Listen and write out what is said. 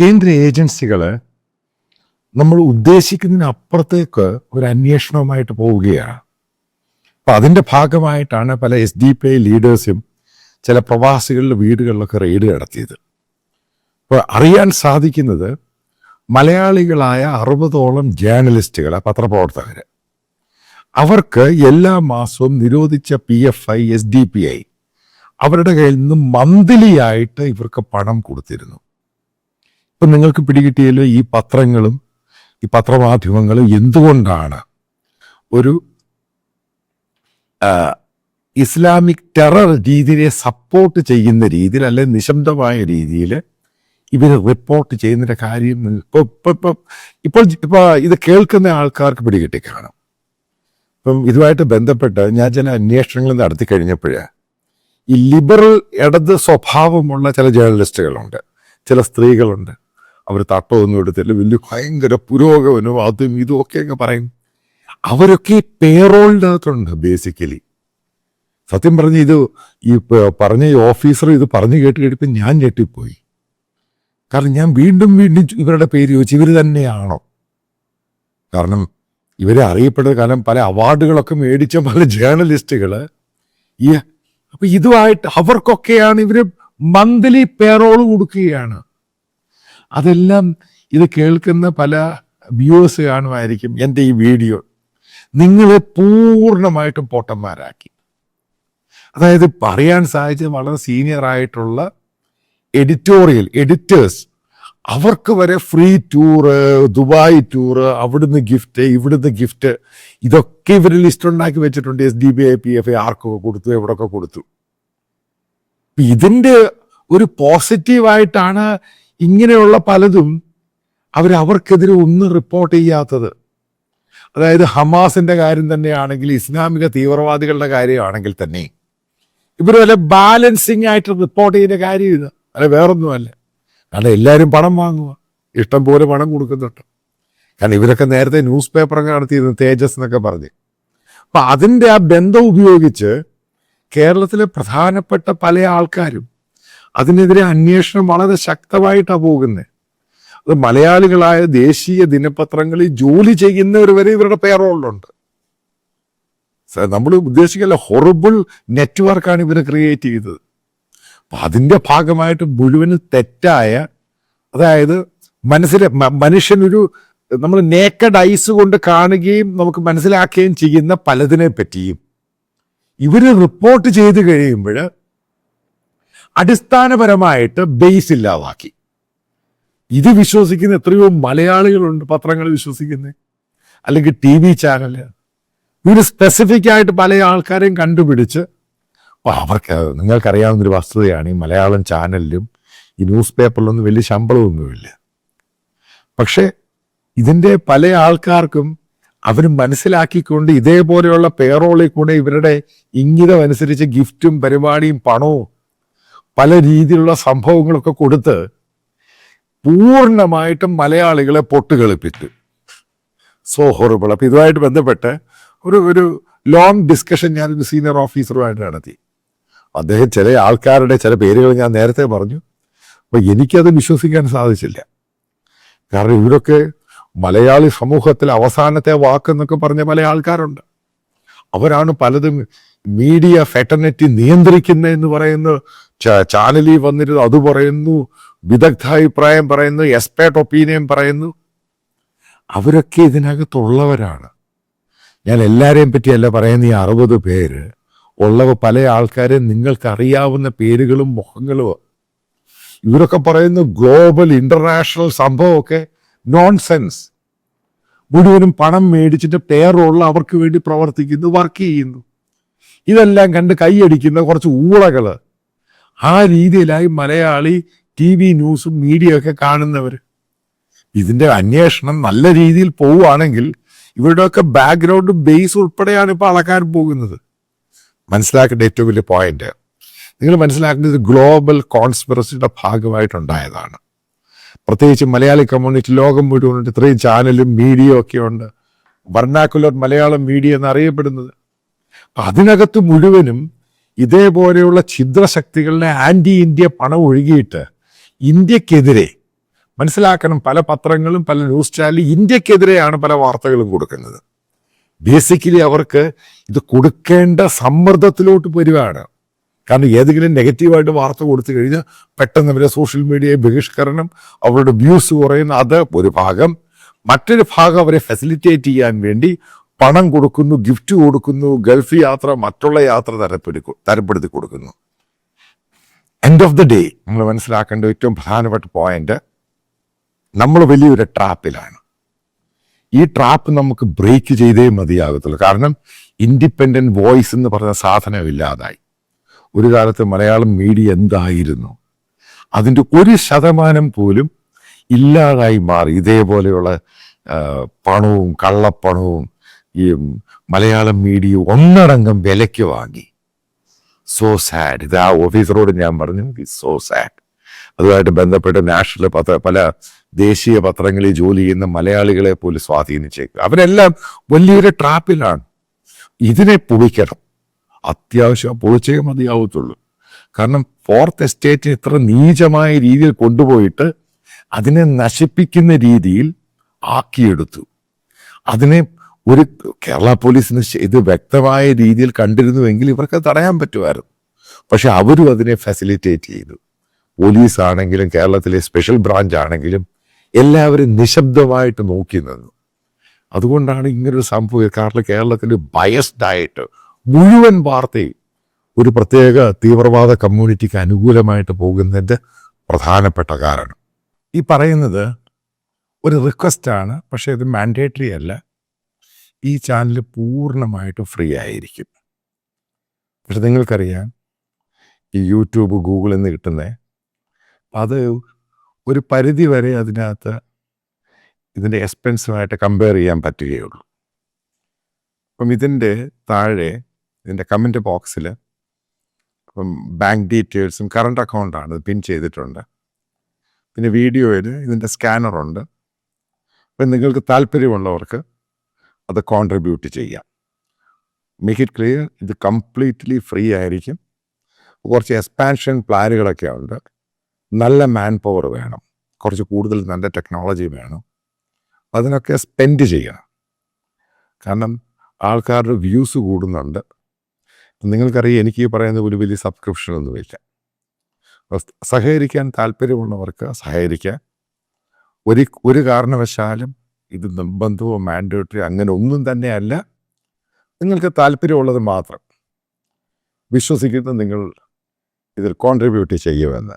കേന്ദ്ര ഏജൻസികൾ നമ്മൾ ഉദ്ദേശിക്കുന്നതിനപ്പുറത്തേക്ക് ഒരു അന്വേഷണവുമായിട്ട് പോവുകയാണ്. അപ്പം അതിന്റെ ഭാഗമായിട്ടാണ് പല എസ് ഡി പി ഐ ലീഡേഴ്സും ചില പ്രവാസികളുടെ വീടുകളിലൊക്കെ റെയ്ഡ് നടത്തിയത്. അപ്പോൾ അറിയാൻ സാധിക്കുന്നത് മലയാളികളായ അറുപതോളം ജേർണലിസ്റ്റുകൾ പത്രപ്രവർത്തകർ അവർക്ക് എല്ലാ മാസവും നിരോധിച്ച P F I S D P I അവരുടെ കയ്യിൽ നിന്ന് മന്ത്ലി ആയിട്ട് ഇവർക്ക് പണം കൊടുത്തിരുന്നു. ഇപ്പൊ നിങ്ങൾക്ക് പിടികിട്ടിയല്ലോ ഈ പത്രങ്ങളും ഈ പത്രമാധ്യമങ്ങളും എന്തുകൊണ്ടാണ് ഒരു ഇസ്ലാമിക് ടെറർ രീതിയെ സപ്പോർട്ട് ചെയ്യുന്ന രീതിയിൽ അല്ലെ നിശബ്ദമായ രീതിയിൽ ഇവർ റിപ്പോർട്ട് ചെയ്യുന്നതിന്റെ കാര്യം ഇപ്പോൾ ഇപ്പോൾ ഇപ്പം ഇപ്പോൾ ഇപ്പോൾ ഇപ്പൊ ഇത് കേൾക്കുന്ന ആൾക്കാർക്ക് പിടികിട്ടി കാണും ഇപ്പം ഇതുമായിട്ട് ബന്ധപ്പെട്ട് ഞാൻ ചില അന്വേഷണങ്ങൾ നടത്തി കഴിഞ്ഞപ്പോഴേ ഈ ലിബറൽ ഇടത് സ്വഭാവമുള്ള ചില ജേർണലിസ്റ്റുകളുണ്ട് ചില സ്ത്രീകളുണ്ട്. അവർ തട്ടമൊന്നും എടുത്തില്ല. വലിയ ഭയങ്കര പുരോഗമനവും അതും ഇതും ഒക്കെ അങ്ങ് പറയും. അവരൊക്കെ പേറോളിന്റെ ബേസിക്കലി സത്യം പറഞ്ഞ ഇത് ഈ പറഞ്ഞ ഈ ഓഫീസർ ഇത് പറഞ്ഞു കേട്ട് കേട്ടിപ്പോൾ ഞാൻ ഞെട്ടിപ്പോയി. കാരണം ഞാൻ വീണ്ടും വീണ്ടും ഇവരുടെ പേര് ചോദിച്ചു ഇവർ തന്നെയാണോ? കാരണം ഇവരെ അറിയപ്പെട്ട കാരണം പല അവാർഡുകളൊക്കെ മേടിച്ച പല ജേർണലിസ്റ്റുകൾ ഈ അപ്പൊ ഇതുമായിട്ട് അവർക്കൊക്കെയാണ് ഇവർ മന്ത്ലി പേറോൾ കൊടുക്കുകയാണ്. അതെല്ലാം ഇത് കേൾക്കുന്ന പല വ്യൂവേഴ്സ് കാണുമായിരിക്കും എന്റെ ഈ വീഡിയോ. നിങ്ങളെ പൂർണമായിട്ടും പൊട്ടന്മാരാക്കി. അതായത് പറയാൻ സാധിച്ചത് വളരെ സീനിയർ ആയിട്ടുള്ള എഡിറ്റോറിയൽ എഡിറ്റേഴ്സ് അവർക്ക് വരെ ഫ്രീ ടൂറ് ദുബായ് ടൂറ് അവിടുന്ന് ഗിഫ്റ്റ് ഇവിടുന്ന് ഗിഫ്റ്റ് ഇതൊക്കെ ഇവർ ലിസ്റ്റ് ഉണ്ടാക്കി വെച്ചിട്ടുണ്ട് S D B I P F I ആർക്കൊക്കെ കൊടുത്തു എവിടൊക്കെ കൊടുത്തു. ഇതിന്റെ ഒരു പോസിറ്റീവായിട്ടാണ് ഇങ്ങനെയുള്ള പലതും അവർ അവർക്കെതിരെ ഒന്നും റിപ്പോർട്ട് ചെയ്യാത്തത്. അതായത് ഹമാസിന്റെ കാര്യം തന്നെയാണെങ്കിൽ ഇസ്ലാമിക തീവ്രവാദികളുടെ കാര്യമാണെങ്കിൽ തന്നെ ഇവർ വല്ല ബാലൻസിങ് ആയിട്ട് റിപ്പോർട്ട് ചെയ്യുന്ന കാര്യം ഇത് അല്ല വേറൊന്നുമല്ല. കാരണം എല്ലാവരും പണം വാങ്ങുക ഇഷ്ടം പോലെ പണം കൊടുക്കുന്നുണ്ട്. കാരണം ഇവരൊക്കെ നേരത്തെ ന്യൂസ് പേപ്പറൊക്കെ നടത്തിയിരുന്നു തേജസ് എന്നൊക്കെ പറഞ്ഞ്. അപ്പം അതിന്റെ ആ ബന്ധം ഉപയോഗിച്ച് കേരളത്തിലെ പ്രധാനപ്പെട്ട പല ആൾക്കാരും അതിനെതിരെ അന്വേഷണം വളരെ ശക്തമായിട്ടാണ് പോകുന്നത് അത് മലയാളികളായ ദേശീയ ദിനപത്രങ്ങളിൽ ജോലി ചെയ്യുന്നവർ വരെ ഇവരുടെ പേറോളിലുണ്ട്. നമ്മൾ ഉദ്ദേശിക്കല്ല ഹൊറിബിൾ നെറ്റ്വർക്കാണ് ഇവർ ക്രിയേറ്റ് ചെയ്തത്. അപ്പൊ അതിന്റെ ഭാഗമായിട്ട് മുഴുവൻ തെറ്റായ അതായത് മനസ്സിലെ മനുഷ്യനൊരു നമ്മൾ നേക്കഡ് ഐസ് കൊണ്ട് കാണുകയും നമുക്ക് മനസ്സിലാക്കുകയും ചെയ്യുന്ന പലതിനെ പറ്റിയും ഇവർ റിപ്പോർട്ട് ചെയ്ത് കഴിയുമ്പോൾ അടിസ്ഥാനപരമായിട്ട് ബേസ് ഇല്ലാതാക്കി. ഇത് വിശ്വസിക്കുന്ന എത്രയോ മലയാളികളുണ്ട് പത്രങ്ങൾ വിശ്വസിക്കുന്നത് അല്ലെങ്കിൽ ടി വി ചാനൽ ഇവർ സ്പെസിഫിക് ആയിട്ട് പല ആൾക്കാരെയും കണ്ടുപിടിച്ച്. അപ്പൊ അവർക്ക് നിങ്ങൾക്കറിയാവുന്ന ഒരു വസ്തുതയാണ് ഈ മലയാളം ചാനലിലും ഈ ന്യൂസ് പേപ്പറിലൊന്നും വലിയ ശമ്പളമൊന്നുമില്ല. പക്ഷേ ഇതിന്റെ പല ആൾക്കാർക്കും അവർ മനസ്സിലാക്കിക്കൊണ്ട് ഇതേപോലെയുള്ള പേറോളിൽ കൂടെ ഇവരുടെ ഇംഗിതമനുസരിച്ച് ഗിഫ്റ്റും പരിപാടിയും പണവും പല രീതിയിലുള്ള സംഭവങ്ങളൊക്കെ കൊടുത്ത് പൂർണമായിട്ടും മലയാളികളെ പൊട്ടുകളിപ്പിച്ചു. സോ ഹൊറിബിൾ അപ്പം ഇതുമായിട്ട് ബന്ധപ്പെട്ട് ഒരു ഒരു ലോങ് ഡിസ്കഷൻ ഞാനൊരു സീനിയർ ഓഫീസറുമായിട്ട് നടത്തി. അദ്ദേഹം ചില ആൾക്കാരുടെ ചില പേരുകൾ ഞാൻ നേരത്തെ പറഞ്ഞു. അപ്പം എനിക്കത് വിശ്വസിക്കാൻ സാധിച്ചില്ല. കാരണം ഇവരൊക്കെ മലയാളി സമൂഹത്തിൽ അവസാനത്തെ വാക്കെന്നൊക്കെ പറഞ്ഞ പല ആൾക്കാരുണ്ട്. അവരാണ് പലതും മീഡിയ ഫെറ്റർണിറ്റി നിയന്ത്രിക്കുന്ന എന്ന് പറയുന്നു ചാനലിൽ വന്നിരുന്നു അത് പറയുന്നു വിദഗ്ധാഭിപ്രായം പറയുന്നു എക്സ്പേർട്ട് ഒപ്പീനിയൻ പറയുന്നു. അവരൊക്കെ ഇതിനകത്തുള്ളവരാണ്. ഞാൻ എല്ലാവരെയും പറ്റിയല്ല പറയുന്ന ഈ അറുപത് പേര്. ഉള്ളവ പല ആൾക്കാരെ നിങ്ങൾക്ക് അറിയാവുന്ന പേരുകളും മുഖങ്ങളും. ഇവരൊക്കെ പറയുന്ന ഗ്ലോബൽ ഇന്റർനാഷണൽ സംഭവമൊക്കെ നോൺസെൻസ് മുഴുവനും പണം മേടിച്ചിട്ട് പേറുള്ള അവർക്ക് വേണ്ടി പ്രവർത്തിക്കുന്നു വർക്ക് ചെയ്യുന്നു. ഇതെല്ലാം കണ്ട് കൈയടിക്കുന്ന കുറച്ച് ഊളകൾ. ആ രീതിയിലായി മലയാളി ടി വി ന്യൂസും മീഡിയ ഒക്കെ കാണുന്നവർ ഇതിന്റെ അന്വേഷണം നല്ല രീതിയിൽ പോവുകയാണെങ്കിൽ ഇവരുടെയൊക്കെ ബാക്ക്ഗ്രൗണ്ട് ബേസ് ഉൾപ്പെടെയാണ് ഇപ്പോൾ അളക്കാൻ പോകുന്നത്. മനസ്സിലാക്കേണ്ട ഏറ്റവും വലിയ പോയിന്റ് നിങ്ങൾ മനസ്സിലാക്കേണ്ടത് ഗ്ലോബൽ കോൺസ്പിറസിയുടെ ഭാഗമായിട്ടുണ്ടായതാണ്. പ്രത്യേകിച്ച് മലയാളി കമ്മ്യൂണിറ്റി ലോകം മുഴുവനുണ്ട് ഇത്രയും ചാനലും മീഡിയ ഒക്കെ ഉണ്ട്. വർണാക്കുലർ മലയാളം മീഡിയ എന്നറിയപ്പെടുന്നത് അതിനകത്ത് മുഴുവനും ഇതേപോലെയുള്ള ഛിദ്രശക്തികളുടെ ആന്റി ഇന്ത്യ പണം ഒഴുകിയിട്ട് ഇന്ത്യക്കെതിരെ മനസ്സിലാക്കണം പല പത്രങ്ങളും പല ന്യൂസ് ചാനലും ഇന്ത്യക്കെതിരെയാണ് പല വാർത്തകളും കൊടുക്കുന്നത്. ബേസിക്കലി അവർക്ക് ഇത് കൊടുക്കേണ്ട സമ്മർദ്ദത്തിലോട്ട് വരികയാണ് കാരണം ഏതെങ്കിലും നെഗറ്റീവായിട്ട് വാർത്ത കൊടുത്തു കഴിഞ്ഞാൽ പെട്ടെന്ന് അവരെ സോഷ്യൽ മീഡിയയെ ബഹിഷ്കരണം അവരുടെ വ്യൂസ് കുറയുന്ന അത് ഒരു ഭാഗം. മറ്റൊരു ഭാഗം അവരെ ഫെസിലിറ്റേറ്റ് ചെയ്യാൻ വേണ്ടി പണം കൊടുക്കുന്നു ഗിഫ്റ്റ് കൊടുക്കുന്നു ഗൾഫ് യാത്ര മറ്റുള്ള യാത്ര തരപ്പെടുത്തി തരപ്പെടുത്തി കൊടുക്കുന്നു. എൻഡ് ഓഫ് ദി ഡേ നമ്മൾ മനസ്സിലാക്കേണ്ട ഏറ്റവും പ്രധാനപ്പെട്ട പോയിന്റ് നമ്മൾ വലിയൊരു ട്രാപ്പിലാണ് ഈ ട്രാപ്പ് നമുക്ക് ബ്രേക്ക് ചെയ്തേ മതിയാകത്തുള്ളൂ. കാരണം ഇൻഡിപെൻഡന്റ് വോയിസ് എന്ന് പറഞ്ഞ സാധനം ഇല്ലാതായി. ഒരു കാലത്ത് മലയാളം മീഡിയ എന്തായിരുന്നു? അതിന്റെ ഒരു ശതമാനം പോലും ഇല്ലാതായി മാറി. ഇതേപോലെയുള്ള പണവും കള്ളപ്പണവും ഈ മലയാളം മീഡിയ ഒന്നടങ്കം വിലയ്ക്ക് വാങ്ങി. സോ സാഡ് ഇത് ആ ഓഫീസറോട് ഞാൻ പറഞ്ഞു സോ സാഡ് അതുമായിട്ട് ബന്ധപ്പെട്ട് നാഷണൽ പത്ര പല ദേശീയ പത്രങ്ങളിൽ ജോലി ചെയ്യുന്ന മലയാളികളെ പോലും സ്വാധീനിച്ചേക്കും. അവരെല്ലാം വലിയൊരു ട്രാപ്പിലാണ്. ഇതിനെ പൊളിക്കണം. അത്യാവശ്യം പൊളിച്ചേ മതിയാവത്തുള്ളൂ. കാരണം ഫോർത്ത് എസ്റ്റേറ്റിന് ഇത്ര നീചമായ രീതിയിൽ കൊണ്ടുപോയിട്ട് അതിനെ നശിപ്പിക്കുന്ന രീതിയിൽ ആക്കിയെടുത്തു. അതിനെ ഒരു കേരള പോലീസിന് ഇത് വ്യക്തമായ രീതിയിൽ കണ്ടിരുന്നുവെങ്കിൽ ഇവർക്ക് തടയാൻ പറ്റുമായിരുന്നു. പക്ഷെ അവരും അതിനെ ഫെസിലിറ്റേറ്റ് ചെയ്തു. പോലീസ് ആണെങ്കിലും കേരളത്തിലെ സ്പെഷ്യൽ ബ്രാഞ്ച് ആണെങ്കിലും എല്ലാവരും നിശബ്ദമായിട്ട് നോക്കി നിന്നു. അതുകൊണ്ടാണ് ഇങ്ങനൊരു സംഭവം കാരണം കേരളത്തിൽ ബയസ്ഡ് ആയിട്ട് മുഴുവൻ വാർത്തയും ഒരു പ്രത്യേക തീവ്രവാദ കമ്മ്യൂണിറ്റിക്ക് അനുകൂലമായിട്ട് പോകുന്നതിന്റെ പ്രധാനപ്പെട്ട കാരണം. ഈ പറയുന്നത് ഒരു റിക്വസ്റ്റാണ് പക്ഷേ ഇത് മാൻഡേറ്ററി അല്ല. ഈ ചാനൽ പൂർണമായിട്ടും ഫ്രീ ആയിരിക്കും. പക്ഷെ നിങ്ങൾക്കറിയാം ഈ യൂട്യൂബ് ഗൂഗിളിൽ നിന്ന് കിട്ടുന്നത് അത് ഒരു പരിധി വരെ അതിനകത്ത് ഇതിന്റെ എക്സ്പെൻസുമായിട്ട് കമ്പയർ ചെയ്യാൻ പറ്റുകയുള്ളൂ. അപ്പം ഇതിന്റെ താഴെ ഇതിന്റെ കമന്റ് ബോക്സിൽ ഇപ്പം ബാങ്ക് ഡീറ്റെയിൽസും കറണ്ട് അക്കൗണ്ടാണ് പിൻ ചെയ്തിട്ടുണ്ട്. പിന്നെ വീഡിയോയിൽ ഇതിന്റെ സ്കാനറുണ്ട് അപ്പം നിങ്ങൾക്ക് താല്പര്യമുള്ളവർക്ക് അത് കോൺട്രിബ്യൂട്ട് ചെയ്യാം. മേക്ക് ഇറ്റ് ക്ലിയർ ഇത് കംപ്ലീറ്റ്ലി ഫ്രീ ആയിരിക്കും. കുറച്ച് എക്സ്പാൻഷൻ പ്ലാനുകളൊക്കെ ഉണ്ട്. നല്ല മാൻ പവർ വേണം. കുറച്ച് കൂടുതൽ നല്ല ടെക്നോളജി വേണം. അതിനൊക്കെ സ്പെൻഡ് ചെയ്യണം. കാരണം ആൾക്കാരുടെ വ്യൂസ് കൂടുന്നുണ്ട്. നിങ്ങൾക്കറിയാം എനിക്ക് പറയുന്ന ഒരു വലിയ ഇല്ല. സഹകരിക്കാൻ താല്പര്യമുള്ളവർക്ക് സഹകരിക്കാം. ഒരു ഒരു കാരണവശാലും ഇത് നിർബന്ധമോ മാൻഡേറ്ററി അങ്ങനെ ഒന്നും തന്നെയല്ല. നിങ്ങൾക്ക് താല്പര്യമുള്ളത് മാത്രം വിശ്വസിക്കുന്ന നിങ്ങൾ ഇതിൽ കോൺട്രിബ്യൂട്ട് ചെയ്യുമെന്ന്.